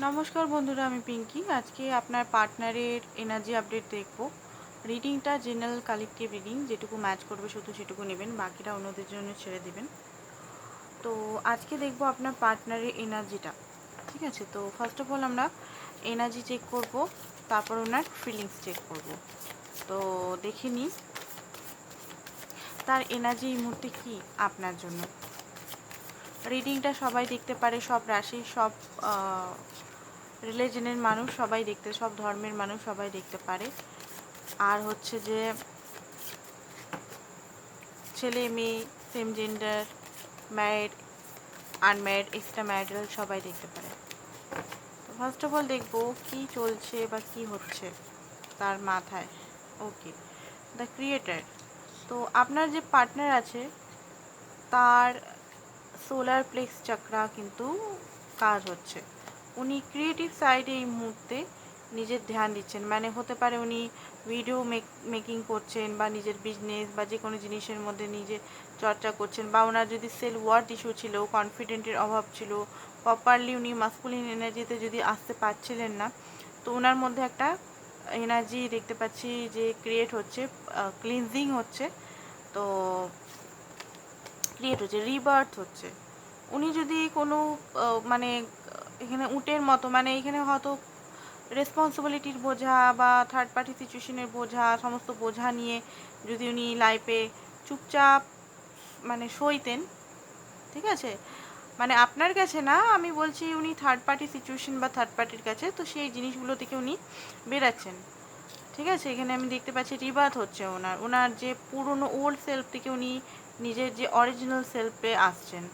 নমস্কার বন্ধুরা, আমি পিঙ্কি। আজকে আপনার পার্টনারের এনার্জি আপডেট দেখব। রিডিংটা জেনারেল কালেক্টিভ রিডিং যেটুকু ম্যাচ করবে শুধু সেটুকু নেবেন, বাকিটা অন্যদের জন্য ছেড়ে দেবেন। তো আজকে দেখব আপনার পার্টনারের এনার্জিটা ঠিক আছে? তো ফার্স্ট অফ অল আমরা এনার্জি চেক করব, তারপর ওনার ফিলিংস চেক করব। তো দেখে নিই, তার এনার্জি এই মুহূর্তে কী আপনার জন্য? রিডিংটা সবাই দেখতে পারে, সব রাশি, সব রিলিজনের মানুষ সবাই দেখতে, সব ধর্মের মানুষ সবাই দেখতে পারে। আর হচ্ছে যে, ছেলে, মেয়ে same gender married unmarried extra marital সবাই দেখতে পারে। তো ফার্স্ট অফ অল দেখব কি চলছে বা কি হচ্ছে তার মাথায়। ওকে দ্য ক্রিয়েটার তো আপনার যে পার্টনার আছে, তার সোলার প্লেক্স চক্রা কিন্তু কাজ হচ্ছে উনি ক্রিয়েটিভ সাইডে এই মুহূর্তে নিজের ধ্যান দিচ্ছেন মানে হতে পারে উনি ভিডিও মেক করছেন বা নিজের বিজনেস বা যে কোনো জিনিসের মধ্যে নিজে চর্চা করছেন বা ওনার যদি সেল ওয়ার্ড ইস্যু ছিল কনফিডেন্টের অভাব ছিল প্রপারলি উনি মাস্কুলিন এনার্জিতে যদি আসতে পারছিলেন না তো ওনার মধ্যে একটা এনার্জি দেখতে পাচ্ছি যে ক্রিয়েট হচ্ছে ক্লিনজিং হচ্ছে তো ক্রিয়েট হচ্ছে রিবার্থ হচ্ছে। উনি যদি কোনো মানে এখানে উটের মতো মানে এখানে হয়তো রেসপন্সিবিলিটির বোঝা বা থার্ড পার্টি সিচুয়েশনের বোঝা, সমস্ত বোঝা নিয়ে যদি উনি লাইফে চুপচাপ মানে সইতেন, ঠিক আছে? মানে আপনার কাছে না, আমি বলছি উনি থার্ড পার্টি সিচুয়েশন বা থার্ড পার্টির কাছে, তো সেই জিনিসগুলো থেকে উনি বেরাচ্ছেন। ঠিক আছে? এখানে আমি দেখতে পাচ্ছি রিবাথ হচ্ছে ওনার। ওনার যে পুরনো ওল্ড সেলফ থেকে উনি নিজের যে অরিজিনাল সেলফে আসছেন।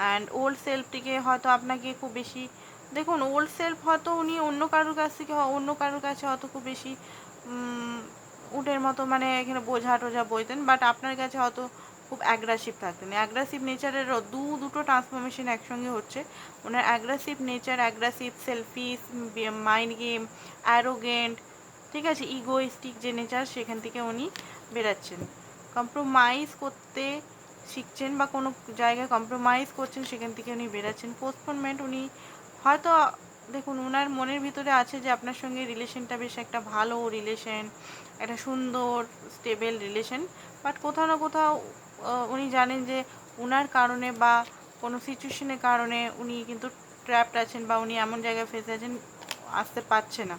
অ্যান্ড ওল্ড সেলফটিকে হয়তো আপনাকে খুব বেশি, দেখুন ওল্ড সেলফ হয়তো উনি অন্য কারোর কাছ থেকে, অন্য কারোর কাছে হয়তো খুব বেশি উটের মতো মানে এখানে বোঝা টোঝা বইতেন বাট আপনার কাছে হয়তো খুব অ্যাগ্রাসিভ থাকতেন। অ্যাগ্রাসিভ নেচারের দু দুটো ট্রান্সফরমেশন একসঙ্গে হচ্ছে। ওনার aggressive nature aggressive selfish mind game arrogant ঠিক আছে ইগোইস্টিক যে নেচার সেখান থেকে উনি বেরাচ্ছেন। কম্প্রোমাইজ করতে শিখছেন বা কোনো জায়গায় কম্প্রোমাইজ করছেন, সেখান থেকে উনি বেরাচ্ছেন। পোস্টপোনমেন্ট উনি হয়তো, দেখুন ওনার মনের ভিতরে আছে যে আপনার সঙ্গে রিলেশনটা বেশ একটা ভালো রিলেশন একটা সুন্দর স্টেবল রিলেশন বাট কোথাও না কোথাও উনি জানেন যে ওনার কারণে বা কোনো সিচুয়েশনের কারণে উনি কিন্তু ট্র্যাপড আছেন বা উনি এমন জায়গায় ফেসে আছেন, আসতে পারছে না।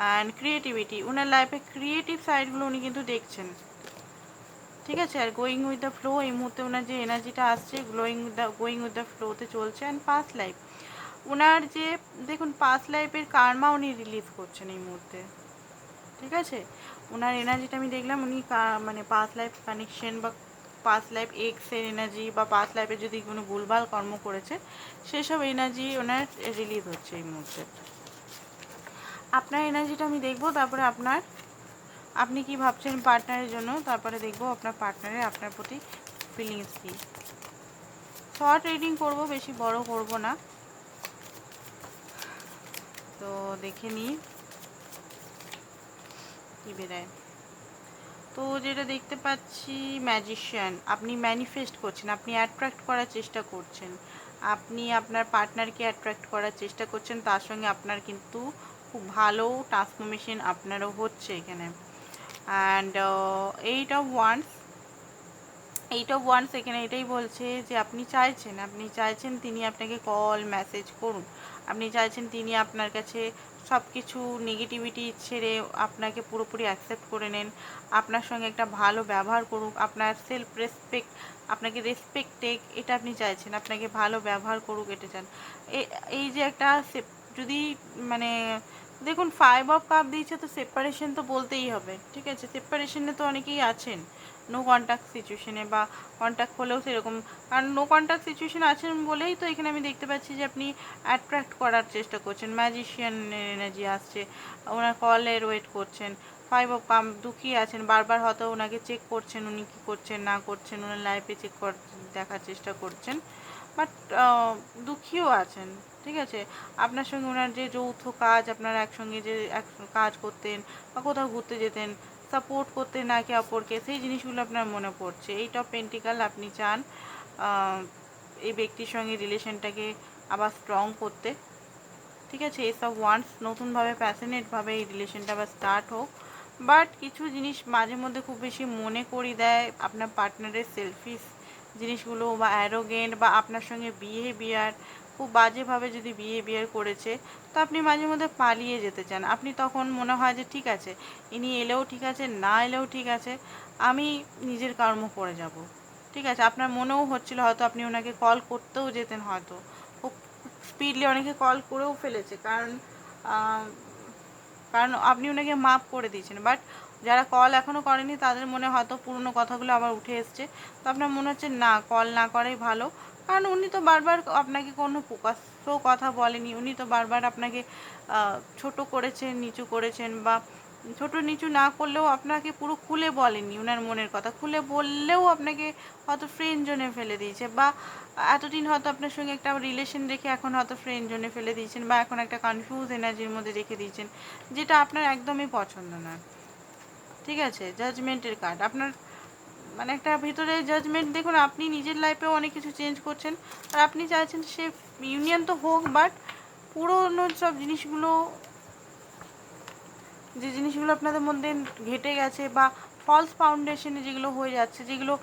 অ্যান্ড ক্রিয়েটিভিটি ওনার লাইফে ক্রিয়েটিভ সাইডগুলো উনি কিন্তু দেখছেন। ঠিক আছে? আর গোয়িং উইথ দ্য ফ্লো এই মুহূর্তে ওনার যে এনার্জিটা আসছে glowing with the going with the ফ্লোতে চলছে অ্যান্ড পাস্ট লাইফ ওনার যে, দেখুন পাস্ট লাইফের কার্মা উনি রিলিজ করছেন এই মুহূর্তে। ঠিক আছে? ওনার এনার্জিটা আমি দেখলাম, উনি মানে পাস্ট লাইফ কানেকশন বা পাস্ট লাইফ এক্সের এনার্জি বা পাস্ট লাইফে যদি কোনো ভুলভাল কর্ম করেছে, সেসব এনার্জি ওনার রিলিজ হচ্ছে এই মুহূর্তে। আপনার এনার্জিটা আমি দেখব, তারপরে আপনার আপনি কি ভাবছেন পার্টনারের জন্য? তারপরে দেখব আপনার পার্টনারের আপনার প্রতি ফিলিংস কী। শর্ট রিডিং করব, বেশি বড় করব না। তো দেখে নিই কী বেরায়। তো যেটা দেখতে পাচ্ছি ম্যাজিশিয়ান আপনি ম্যানিফেস্ট করছেন, আপনি অ্যাট্রাক্ট করার চেষ্টা করছেন। আপনি আপনার পার্টনারকে অ্যাট্রাক্ট করার চেষ্টা করছেন, তার সঙ্গে আপনার কিন্তু খুব ভালো ট্রান্সফরমেশন আপনারও হচ্ছে এখানে। And eight of wands eight of wands এখানে এটাই বলছে যে আপনি চাইছেন আপনি চাইছেন তিনি আপনাকে কল মেসেজ করুন। আপনি চাইছেন তিনি আপনার কাছে সব কিছু নেগেটিভিটি ছেড়ে আপনাকে পুরোপুরি অ্যাকসেপ্ট করে নেন। আপনার সঙ্গে একটা ভালো ব্যবহার করুক, আপনার সেলফ রেসপেক্ট আপনাকে রেসপেক্ট এটা আপনি চাইছেন, আপনাকে ভালো ব্যবহার করুক, এটা চান। এই যে একটা যদি মানে দেখুন ফাইভ অফ কাপ দিয়েছে তো সেপারেশন তো বলতেই হবে। ঠিক আছে সেপারেশনে তো অনেকেই আছেন। নো কন্ট্যাক্ট সিচুয়েশনে বা কন্ট্যাক্ট হলেও সেরকম। কারণ নো কন্ট্যাক্ট সিচুয়েশন আছেন বলেই তো এখানে আমি দেখতে পাচ্ছি যে আপনি অ্যাট্রাক্ট করার চেষ্টা করছেন। ম্যাজিশিয়ানের এনার্জি আসছে, ওনার কলের ওয়েট করছেন। ফাইভ অফ কাম দুঃখী আছেন, বারবার হয়তো ওনাকে চেক করছেন, উনি কী করছেন, না করছেন, ওনার লাইফে চেক কর দেখার চেষ্টা করছেন। বাট দুঃখীও আছেন। ঠিক আছে? আপনার সঙ্গে ওনার যে যৌথ কাজ, আপনারা একসঙ্গে যে এক কাজ করতেন বা কোথাও ঘুরতে যেতেন সাপোর্ট করতেন একে অপরকে, সেই জিনিসগুলো আপনার মনে পড়ছে। এই টপ পেন্টিকাল আপনি চান এই ব্যক্তির সঙ্গে রিলেশনটাকে আবার স্ট্রং করতে। ঠিক আছে? এসব ওয়ান্স নতুনভাবে প্যাশনেটভাবে এই রিলেশনটা আবার স্টার্ট হোক। বাট কিছু জিনিস মাঝে মধ্যে খুব বেশি মনে করি দেয় আপনার পার্টনারের সেলফিস জিনিসগুলো বা অ্যারোগেন্ট বা আপনার সঙ্গে বিহেভিয়ার খুব বাজেভাবে যদি বিহেভিয়ার করেছে, তো আপনি মাঝে মধ্যে পালিয়ে যেতে চান। আপনি তখন মনে হয় যে, ঠিক আছে, ইনি এলেও ঠিক আছে, না এলেও ঠিক আছে, আমি নিজের কর্ম করে যাব। ঠিক আছে, আপনার মনেও হচ্ছিল হয়তো আপনি ওনাকে কল করতেও যেতেন হয়তো। খুব স্পিডলি অনেকে কল করেও ফেলেছে, কারণ কারণ আপনি ওনাকে মাফ করে দিয়েছেন। বাট যারা কল এখনও করেনি, তাদের মনে হয়তো পুরনো কথাগুলো আবার উঠে এসছে। তো আপনার মনে হচ্ছে, না কল না করাই ভালো। কারণ উনি তো বারবার আপনাকে কোনো প্রকাশ্য কথা বলেনি। উনি তো বারবার আপনাকে ছোট করেছেন, নিচু করেছেন বা ছোট নিচু না করলেও আপনাকে পুরো খুলে বলেনি উনার মনের কথা। খুলে বললেও আপনাকে হয়তো ফ্রেন্ড জোনে ফেলে দিয়েছে বা এতদিন হয়তো আপনার সঙ্গে একটা রিলেশন রেখে এখন হয়তো ফ্রেন্ড জোনে ফেলে দিয়েছেন বা এখন একটা কনফিউজ এনার্জির মধ্যে রেখে দিয়েছেন, যেটা আপনার একদমই পছন্দ না। ঠিক আছে? জাজমেন্টের কার্ড আপনার মানে একটা ভিতরে জাজমেন্ট দেখুন আপনি নিজের লাইফেও অনেক কিছু চেঞ্জ করছেন। আর আপনি চাইছেন সে ইউনিয়ন তো হোক বাট পুরোনো সব জিনিসগুলো, যে জিনিসগুলো আপনাদের মধ্যে ঘেটে গেছে বা ফলস ফাউন্ডেশনে যেগুলো হয়ে যাচ্ছে, যেগুলো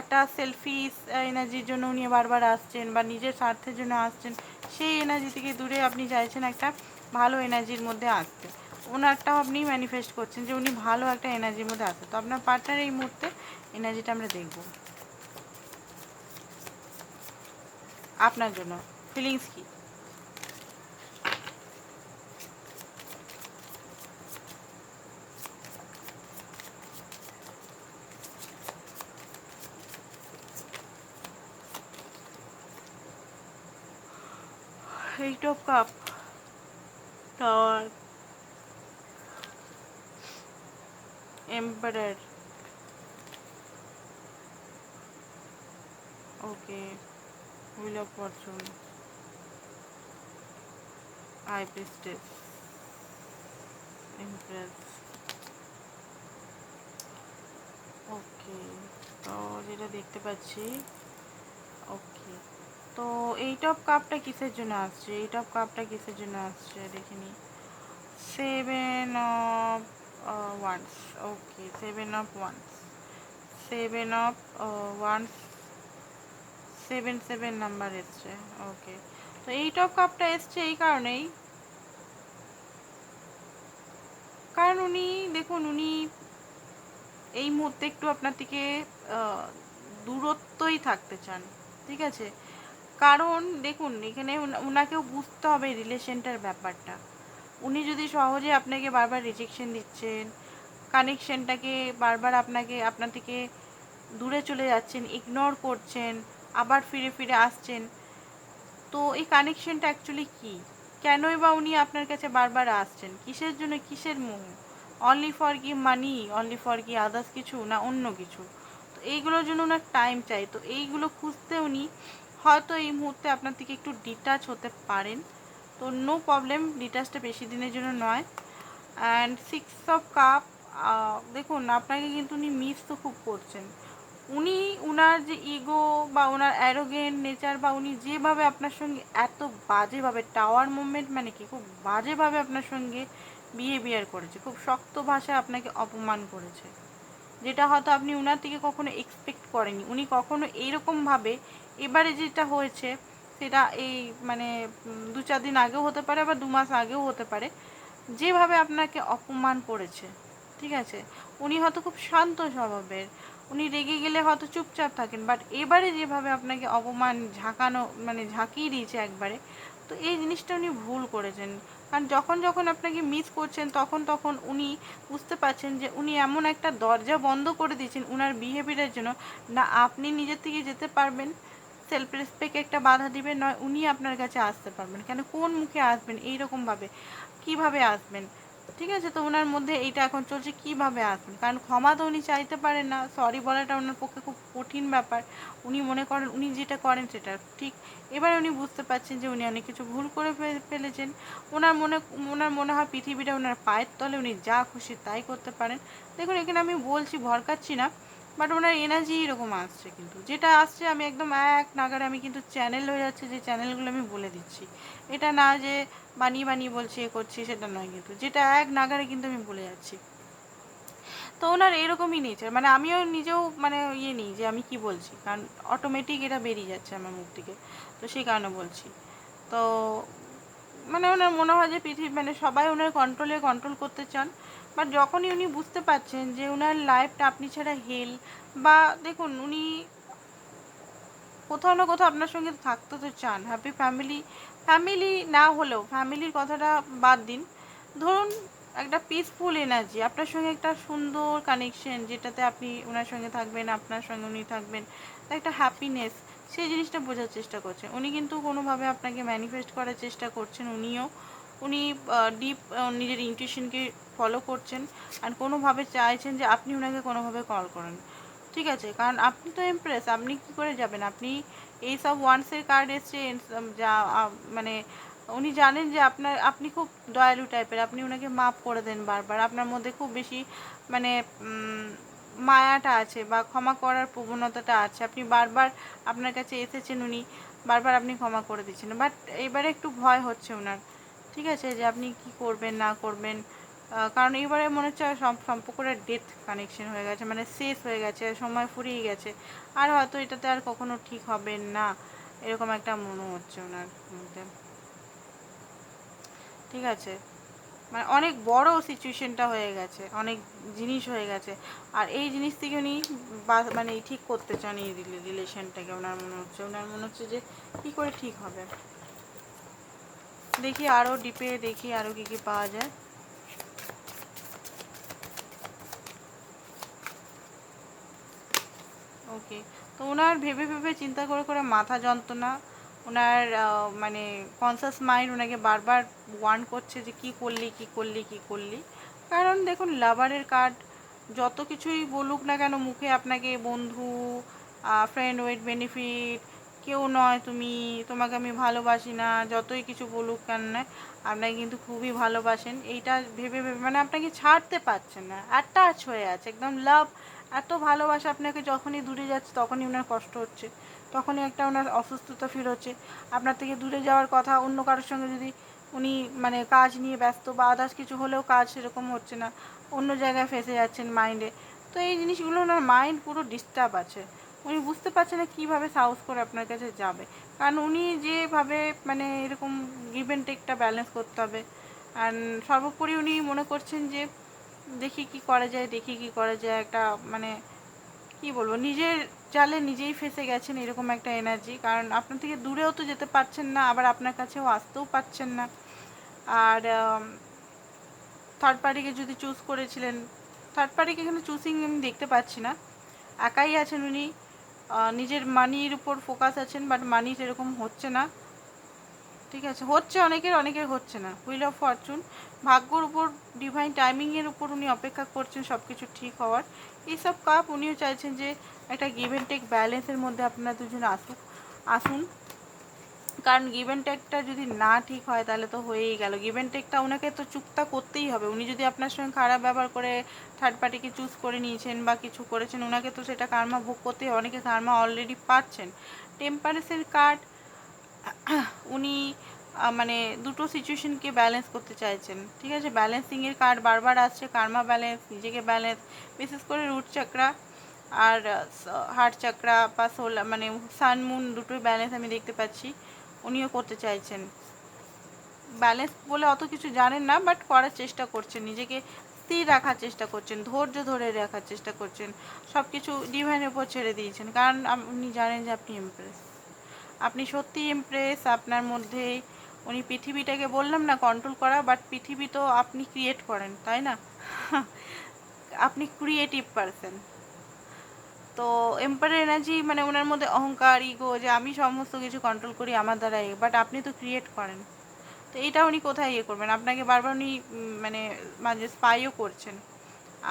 একটা সেলফিস এনার্জির জন্য উনি বারবার আসছেন বা নিজের স্বার্থের জন্য আসছেন, সেই এনার্জি থেকে দূরে আপনি চাইছেন একটা ভালো এনার্জির মধ্যে আসতে। ওনারটাও আপনি ম্যানিফেস্ট করছেন যে উনি ভালো একটা এনার্জির মধ্যে আসতে তো আপনার পার্টনার এই মুহূর্তে এনার্জিটা আমরা দেখব। আপনার জন্য ফিলিংস কি? Eight of cup tower empire okay wheel of fortune high priestess empress okay তো যেটা দেখতে পাচ্ছি ওকে তো এইট অফ কাপটা কিসের জন্য আসছে? এইট অফ কাপটা কিসের জন্য আসছে? দেখে নি। Seven of wands okay seven of wands seven of wands seven seven number এসছে ওকে তো এইট অফ কাপটা এসছে এই কারণেই। কারণ উনি, দেখুন, উনি এই মুহূর্তে একটু আপনার থেকে দূরত্বই থাকতে চান, ঠিক আছে? কারণ, দেখুন, এখানে উনাকেও বুঝতে হবে রিলেশনটার ব্যাপারটা। উনি যদি সহজে আপনাকে বারবার রিজেকশন দিচ্ছেন কানেকশনটাকে বারবার আপনাকে, আপনার থেকে দূরে চলে যাচ্ছেন ইগনোর করছেন, আবার ফিরে ফিরে আসছেন, তো এই কানেকশনটা অ্যাকচুয়ালি কী? কেনই বা উনি আপনার কাছে বারবার আসছেন? কিসের জন্য কিসের মোহ? অনলি ফর কি মানি অনলি ফর কি আদার্স কিছু? না অন্য কিছু? তো এইগুলোর জন্য ওনার টাইম চাই। তো এইগুলো খুঁজতে উনি হয়তো এই মুহূর্তে আপনার থেকে একটু ডিটাচ হতে পারেন। তো নো প্রবলেম ডিটাচটা বেশি দিনের জন্য নয়। অ্যান্ড সিক্স অফ কাপ দেখুন, আপনাকে কিন্তু উনি মিস তো খুব করছেন। উনি, উনার যে ইগো বা ওনার অ্যারোগেন্ট নেচার বা উনি যেভাবে আপনার সঙ্গে এত বাজেভাবে টাওয়ার মুভমেন্ট মানে কি, খুব বাজেভাবে আপনার সঙ্গে বিহেভিয়ার করেছে, খুব শক্ত ভাষায় আপনাকে অপমান করেছে। যেটা হয়তো আপনি উনার থেকে কখনো এক্সপেক্ট করেনি উনি কখনো এইরকমভাবে, এবারে যেটা হয়েছে সেটা এই মানে দু চার দিন আগেও হতে পারে বা দু মাস আগেও হতে পারে, যেভাবে আপনাকে অপমান করেছে, ঠিক আছে? উনি হয়তো খুব শান্ত স্বভাবের, উনি রেগে গেলে হয়তো চুপচাপ থাকেন বাট এবারে যেভাবে আপনাকে অপমান ঝাঁকানো মানে ঝাঁকিয়ে দিয়েছে একবারে, তো এই জিনিসটা উনি ভুল করেছেন। কারণ যখন যখন আপনাকে মিস করছেন, তখন তখন উনি বুঝতে পারছেন যে উনি এমন একটা দরজা বন্ধ করে দিয়েছেন, উনার বিহেভিয়ারের জন্য, না আপনি নিজের থেকে যেতে পারবেন সেলফ রেসপেক্ট একটা বাধা দিবেন, নয় উনি আপনার কাছে আসতে পারবেন। কেন? কোন মুখে আসবেন? এইরকমভাবে। কীভাবে আসবেন? ঠিক আছে? তো ওনার মধ্যে এইটা এখন চলছে, কীভাবে আসবেন? কারণ ক্ষমা তো উনি চাইতে পারেন না। সরি বলাটা ওনার পক্ষে খুব কঠিন ব্যাপার। উনি মনে করেন, উনি যেটা করেন সেটা ঠিক। এবার উনি বুঝতে পারছেন যে উনি অনেক কিছু ভুল করে ফেলেছেন। ওনার মনে ওনার মনে হয় পৃথিবীটা ওনার পায়ের তলে, উনি যা খুশি তাই করতে পারেন। দেখুন, এখানে আমি বলছি, ভরকাচ্ছি না। বাট ওনার এনার্জি এরকম আসছে কিন্তু। যেটা আসছে আমি একদম এক নাগারে আমি কিন্তু চ্যানেল হয়ে যাচ্ছে, যে চ্যানেলগুলো আমি বলে দিচ্ছি। এটা না যে বানিয়ে বানিয়ে বলছি, এ করছি, সেটা নয় কিন্তু। যেটা এক নাগারে কিন্তু আমি বলে যাচ্ছি। তো ওনার এরকমই নেচার মানে আমিও নিজেও মানে ইয়ে নিই যে আমি কি বলছি। কারণ অটোমেটিক এটা বেরিয়ে যাচ্ছে আমার মুখ থেকে। তো সেই কারণে বলছি। তো মানে ওনার মনে হয় যে পৃথিবী মানে সবাই ওনার কন্ট্রোলে কন্ট্রোল করতে চান। বাট যখনই উনি বুঝতে পারছেন যে ওনার লাইফটা আপনি ছাড়া হেল বা দেখুন উনি কোথাও না কোথাও আপনার সঙ্গে থাকতে তো চান। হ্যাপি ফ্যামিলি ফ্যামিলি না হলেও ফ্যামিলির কথাটা বাদ দিন। ধরুন একটা পিসফুল এনার্জি আপনার সঙ্গে একটা সুন্দর কানেকশন যেটাতে আপনি ওনার সঙ্গে থাকবেন, আপনার সঙ্গে উনি থাকবেন একটা হ্যাপিনেস সেই জিনিসটা বোঝার চেষ্টা করছেন। উনি কিন্তু কোনোভাবে আপনাকে ম্যানিফেস্ট করার চেষ্টা করছেন, উনিও। উনি ডিপ নিজের ইনটিউশনকে ফলো করছেন আর কোনোভাবে চাইছেন যে আপনি ওনাকে কোনোভাবে কল করেন। ঠিক আছে? কারণ আপনি তো এমপ্রেস আপনি কি করে যাবেন? আপনি এই সব ওয়ান্সের কার্ড এসছে যা মানে উনি জানেন যে আপনার, আপনি খুব দয়ালু টাইপের আপনি ওনাকে মাপ করে দেন বারবার। আপনার মধ্যে খুব বেশি মানে মায়াটা আছে বা ক্ষমা করার প্রবণতাটা আছে। আপনি বারবার আপনার কাছে এসেছেন উনি, বারবার আপনি ক্ষমা করে দিচ্ছেন। বাট এবারে একটু ভয় হচ্ছে ওনার ঠিক আছে, যে আপনি কি করবেন, না করবেন কারণ এবারে মনে হচ্ছে সম্পর্কটা ডেথ কানেকশন হয়ে গেছে মানে শেষ হয়ে গেছে, সময় ফুরিয়ে গেছে, আর হয়তো এটাতে আর কখনো ঠিক হবে না, এরকম একটা মনে হচ্ছে ওনার মধ্যে। ঠিক আছে? মানে অনেক বড় সিচুয়েশনটা হয়ে গেছে, অনেক জিনিস হয়ে গেছে, আর এই জিনিস থেকে উনি মানে ঠিক করতে চান এই রিলেশনটাকে ওনার মনে হচ্ছে, ওনার মনে হচ্ছে যে কী করে ঠিক হবে? দেখি আরও ডিপে দেখি আরও কী কী পাওয়া যায়। ওকে, তো ওনার ভেবে ভেবে চিন্তা করে করে মাথা যন্ত্রণা, ওনার মানে কনসাস মাইন্ড ওনাকে বারবার ওয়ার্ন করছে যে কি করলি কি করলি কি করলি। কারণ দেখুন লাভারের কার্ড যত কিছুই বলুক না কেন, মুখে আপনাকে বন্ধু ফ্রেন্ড ওয়েট বেনিফিট কেউ নয়, তুমি, তোমাকে আমি ভালোবাসি না, যতই কিছু বলুক কেন না, আপনাকে কিন্তু খুবই ভালোবাসেন। এইটা ভেবে ভেবে মানে আপনাকে ছাড়তে পারছেন না অ্যাটাচ হয়ে আছে, একদম লাভ এত ভালোবাসা আপনাকে যখনই দূরে যাচ্ছে, তখনই ওনার কষ্ট হচ্ছে, তখনই একটা ওনার অসুস্থতা ফিল হচ্ছে। আপনার থেকে দূরে যাওয়ার কথা, অন্য কারোর সঙ্গে যদি উনি মানে কাজ নিয়ে ব্যস্ত বা আদার্স কিছু হলেও কাজ সেরকম হচ্ছে না, অন্য জায়গায় ফেসে যাচ্ছেন মাইন্ডে তো এই জিনিসগুলো ওনার মাইন্ড পুরো ডিস্টার্ব আছে। উনি বুঝতে পারছেন না কীভাবে সাহস করে আপনার কাছে যাবে। কারণ উনি যেভাবে মানে এরকম গিভ অ্যান্ড টেকটা ব্যালেন্স করতে হবে। অ্যান্ড সর্বোপরি উনি মনে করছেন যে, দেখি কি করা যায়, দেখি কি করা যায়, একটা মানে কি বলব, নিজের জালে নিজেই ফেসে গেছেন এরকম একটা এনার্জি কারণ আপনার থেকে দূরেও তো যেতে পারছেন না, আবার আপনার কাছেও আসতেও পারছেন না। আর থার্ড পার্টিকে যদি চুজ করেছিলেন থার্ড পার্টিকে এখানে চুজিং আমি দেখতে পাচ্ছি না। একাই আছেন উনি। নিজের মানির উপর ফোকাস আছেন বাট মানি সেরকম হচ্ছে না। ঠিক আছে? হচ্ছে অনেকের অনেকের হচ্ছে না। হুইল অফ ফরচুন ভাগ্যর উপর ডিভাইন টাইমিংয়ের উপর উনি অপেক্ষা করছেন সব কিছু ঠিক হওয়ার। এইসব কাপ উনিও চাইছেন যে একটা গিভ অ্যান্ড টেক ব্যালেন্সের মধ্যে আপনারা দুজন আসুক, আসুন। কারণ গিভ অ্যান্ড টেকটা যদি না ঠিক হয় তাহলে তো হয়েই গেল। গিভ অ্যান্ড টেকটা ওনাকে তো চুক্তা করতেই হবে। উনি যদি আপনার সঙ্গে খারাপ ব্যবহার করে থার্ড পার্টিকে চুজ করে নিয়েছেন বা কিছু করেছেন ওনাকে তো সেটা কার্মা ভোগ করতে অনেকে কার্মা অলরেডি পাচ্ছেন। টেম্পারেসের কার্ড উনি মানে দুটো সিচুয়েশনকে ব্যালেন্স করতে চাইছেন। ঠিক আছে? ব্যালেন্সিংয়ের কার্ড বারবার আসছে কার্মা ব্যালেন্স নিজেকে ব্যালেন্স বিশেষ করে রুট চাকরা আর হার্ট চাকরা বা সোল মানে সান মুন দুটোই ব্যালেন্স আমি দেখতে পাচ্ছি। উনিও করতে চাইছেন। ব্যালেন্স বলে অত কিছু জানেন না বাট করার চেষ্টা করছেন। নিজেকে স্থির রাখার চেষ্টা করছেন, ধৈর্য ধরে রাখার চেষ্টা করছেন। সব কিছু ডিভাইনের উপর ছেড়ে দিয়েছেন। কারণ আপনি জানেন যে আপনি ইমপ্রেস আপনি সত্যি ইমপ্রেস আপনার মধ্যে উনি পৃথিবীটাকে বললাম না কন্ট্রোল করা বাট পৃথিবী তো আপনি ক্রিয়েট করেন, তাই না? আপনি ক্রিয়েটিভ পারসন তো এম্পায়ার এনার্জি মানে ওনার মধ্যে অহংকার ইগো যে আমি সমস্ত কিছু কন্ট্রোল করি আমার দ্বারা বাট আপনি তো ক্রিয়েট করেন। তো এটা উনি কোথায় ইয়ে করবেন? আপনাকে বারবার উনি মানে মাঝে স্পাইও করছেন।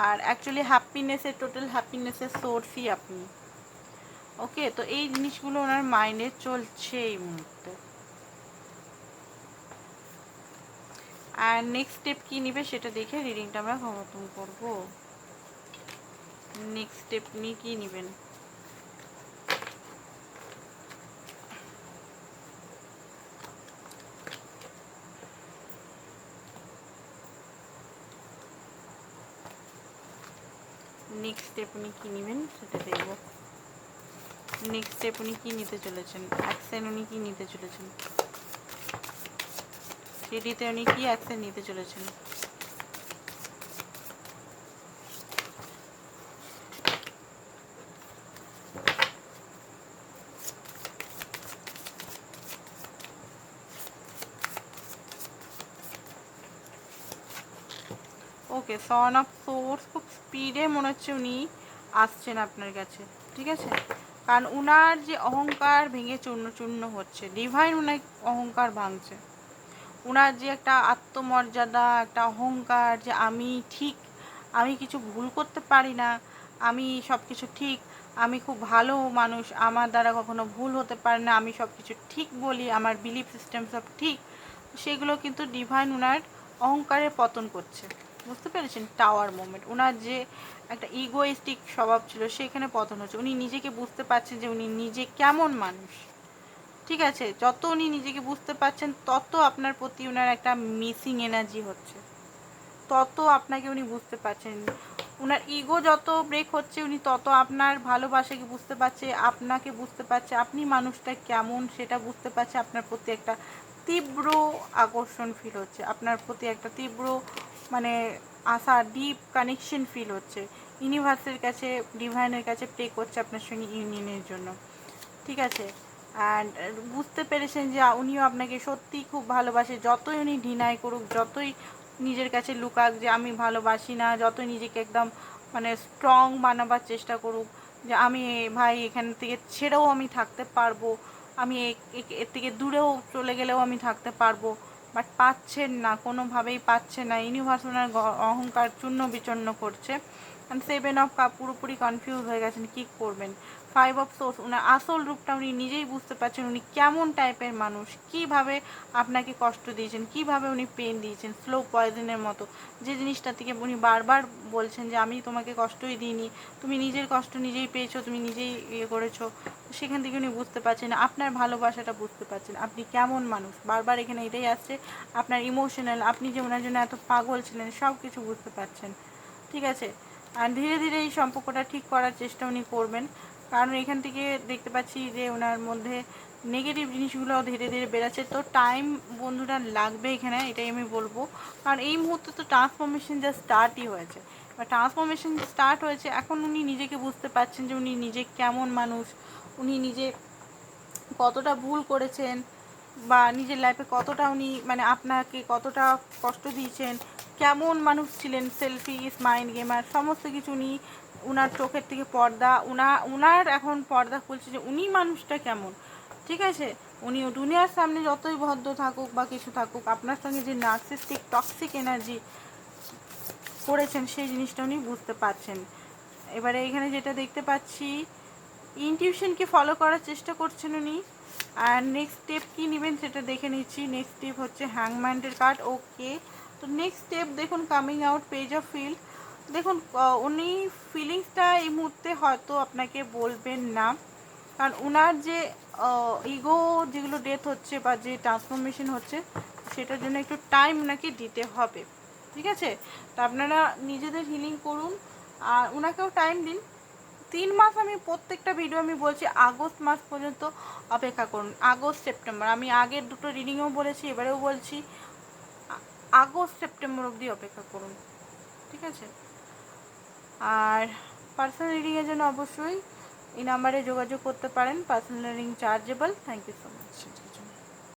আর অ্যাকচুয়ালি হ্যাপিনেসের টোটাল হ্যাপিনেসের সোর্সই আপনি। ওকে তো এই জিনিসগুলো ওনার মাইন্ডে চলছে এই মুহূর্তে। আর নেক্সট স্টেপ কী নিবে সেটা দেখে রিডিংটা আমরা ক্ষমতন করব। নেক্সট স্টেপ নিয়ে কী নেবেন? নেক্সট স্টেপ উনি কী নেবেন সেটা দেখব। নেক্সট স্টেপ উনি কী নিতে চলেছেন? অ্যাকশন উনি কী নিতে চলেছেন? সিডিতে উনি কী অ্যাকশন নিতে চলেছেন? ওকে সন অফ সোর্স খুব স্পিডে মনে হচ্ছে উনি আসছেন আপনার কাছে, ঠিক আছে? কারণ উনার যে অহংকার ভেঙে চূর্ণ চূর্ণ হচ্ছে ডিভাইন উনার অহংকার ভাঙছে। উনার যে একটা আত্মমর্যাদা, একটা অহংকার যে আমি ঠিক, আমি কিছু ভুল করতে পারি না, আমি সব কিছু ঠিক, আমি খুব ভালো মানুষ, আমার দ্বারা কখনো ভুল হতে পারে না, আমি সব কিছু ঠিক বলি, আমার বিলিফ সিস্টেম সব ঠিক সেগুলো কিন্তু ডিভাইন উনার অহংকারের পতন করছে। বুঝতে পেরেছেন, টাওয়ার মোমেন্ট ওনার যে একটা ইগোয়েস্টিক স্বভাব ছিল, সেখানে পতন হচ্ছে উনি নিজেকে বুঝতে পারছেন যে উনি নিজে কেমন মানুষ। ঠিক আছে? যত উনি নিজেকে বুঝতে পারছেন, তত আপনার প্রতি ওনার একটা মিসিং এনার্জি হচ্ছে। তত আপনাকে উনি বুঝতে পারছেন। ওনার ইগো যত ব্রেক হচ্ছে, উনি তত আপনার ভালোবাসাকে বুঝতে পারছে, আপনাকে বুঝতে পারছে, আপনি মানুষটা কেমন সেটা বুঝতে পারছে। আপনার প্রতি একটা তীব্র আকর্ষণ ফিল হচ্ছে। আপনার প্রতি একটা তীব্র মানে আশা ডিপ কানেকশন ফিল হচ্ছে। ইউনিভার্সের কাছে ডিভাইনের কাছে প্রে করছে আপনার সঙ্গে ইউনিয়নের জন্য। ঠিক আছে? অ্যান্ড বুঝতে পেরেছেন যে উনিও আপনাকে সত্যিই খুব ভালোবাসে। যতই উনি ডিনাই করুক, যতই নিজের কাছে লুকাক যে আমি ভালোবাসি না, যতই নিজেকে একদম মানে স্ট্রং বানাবার চেষ্টা করুক, যে আমি ভাই এখান থেকে ছেড়েও আমি থাকতে পারব, আমি এর থেকে দূরেও চলে গেলেও আমি থাকতে পারব বাট পাচ্ছেন না, কোনোভাবেই পাচ্ছে না। ইউনিভার্স ওনার অহংকার চূর্ণ বিচূর্ণ করছে সেভেন অফ কাপ পুরোপুরি কনফিউজ হয়ে গেছেন, কী করবেন? ফাইভ অফ সোর্স ওনার আসল রূপটা উনি নিজেই বুঝতে পারছেন উনি কেমন টাইপের মানুষ, কীভাবে আপনাকে কষ্ট দিয়েছেন, কীভাবে উনি পেন দিয়েছেন স্লো পয়জনের মতো। যে জিনিসটা থেকে উনি বারবার বলছেন যে, আমি তোমাকে কষ্টই দিইনি, তুমি নিজের কষ্ট নিজেই পেয়েছ, তুমি নিজেই ইয়ে করেছ। সেখান থেকে উনি বুঝতে পারছেন, আপনার ভালোবাসাটা বুঝতে পারছেন, আপনি কেমন মানুষ। বারবার এখানে এটাই আসছে, আপনার ইমোশনাল আপনি যে ওনার জন্য এত পাগল ছিলেন, সব কিছু বুঝতে পারছেন। ঠিক আছে? আর ধীরে ধীরে এই সম্পর্কটা ঠিক করার চেষ্টা উনি করবেন। কারণ এখান থেকে দেখতে পাচ্ছি যে ওনার মধ্যে নেগেটিভ জিনিসগুলো ধীরে ধীরে বেড়াচ্ছে। তো টাইম বন্ধুরা লাগবে এখানে, এটাই আমি বলব। কারণ এই মুহূর্তে তো ট্রান্সফরমেশন যা স্টার্টই হয়েছে। বা ট্রান্সফরমেশন স্টার্ট হয়েছে, এখন উনি নিজেকে বুঝতে পারছেন যে উনি নিজে কেমন মানুষ, উনি নিজে কতটা ভুল করেছেন বা নিজের লাইফে কতটা উনি মানে আপনাকে কতটা কষ্ট দিয়েছেন, কেমন মানুষ ছিলেন সেলফি মাইন্ড গেমার সমস্ত কিছু উনি উনার চোখের থেকে পর্দা, উনা, উনার এখন পর্দা খুলছে যে উনি মানুষটা কেমন। ঠিক আছে? উনি দুনিয়ার সামনে যতই ভদ্র থাকুক বা কিছু থাকুক, আপনার সঙ্গে যে নার্সিস্টিক টক্সিক এনার্জি করেছেন, সেই জিনিসটা উনি বুঝতে পারছেন। এবারে এখানে যেটা দেখতে পাচ্ছি ইনটিউশনকে ফলো করার চেষ্টা করছেন উনি। আর নেক্সট স্টেপ কী নেবেন সেটা দেখে নিচ্ছি। নেক্সট স্টেপ হচ্ছে হ্যাংম্যান্ডের কার্ড ওকে তো নেক্সট স্টেপ দেখুন coming out page of field দেখুন উনি ফিলিংসটা এই মুহূর্তে হয়তো আপনাকে বলবেন না। কারণ ওনার যে ইগো যেগুলো ডেথ হচ্ছে বা যে ট্রান্সফরমেশন হচ্ছে, সেটার জন্য একটু টাইম ওনাকে দিতে হবে। ঠিক আছে? তো আপনারা নিজেদের হিলিং করুন। আর ওনাকেও টাইম দিন। তিন মাস আমি, প্রত্যেকটা ভিডিও আমি বলছি, আগস্ট মাস পর্যন্ত অপেক্ষা করুন। August, September. আমি আগের দুটো রিডিংও বলেছি, এবারেও বলছি আগস্ট, সেপ্টেম্বর অবধি অপেক্ষা করুন। ঠিক আছে? আর পার্সোনাল রিডিংয়ের জন্য অবশ্যই এই নাম্বারে যোগাযোগ করতে পারেন। Personal reading chargeable thank you so much